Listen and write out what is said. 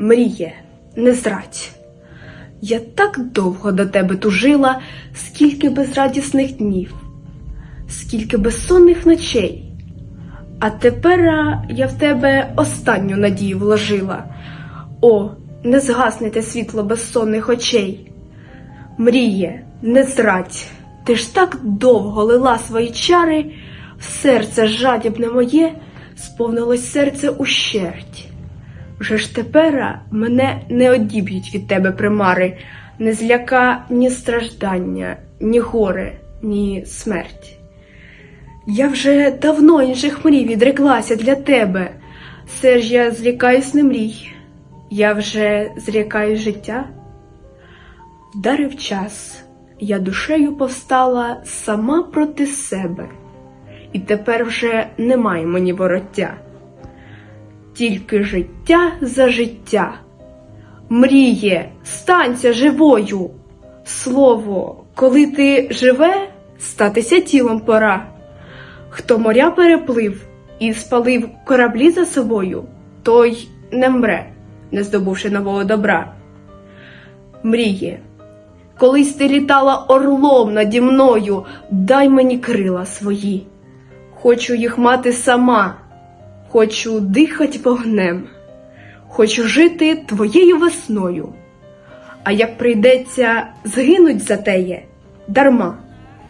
Мріє, не зрадь. Я так довго до тебе тужила, скільки безрадісних днів, скільки безсонних ночей. А тепер я в тебе останню надію вложила. О, не згасне те світло безсонних очей. Мріє, не зрадь, ти ж так довго лила свої чари, серце жадібне моє сповнилось серце ущерть. Вже ж тепер мене не одіб'ють від тебе примари, не зляка ні страждання, ні горе, ні смерть. Я вже давно інших мрій відреклася для тебе, все ж я злякаюсь не мрій, я вже злякаюсь життя. Вдарив час, я душею повстала сама проти себе, і тепер вже немає мені вороття. Тільки життя за життя. Мріє, станься живою. Слово, коли ти живе, статися тілом пора. Хто моря переплив і спалив кораблі за собою, той не мре, не здобувши нового добра. Мріє, колись ти літала орлом наді мною, дай мені крила свої. Хочу їх мати сама, хочу дихать вогнем, хочу жити твоєю весною. А як прийдеться згинуть за теє, дарма.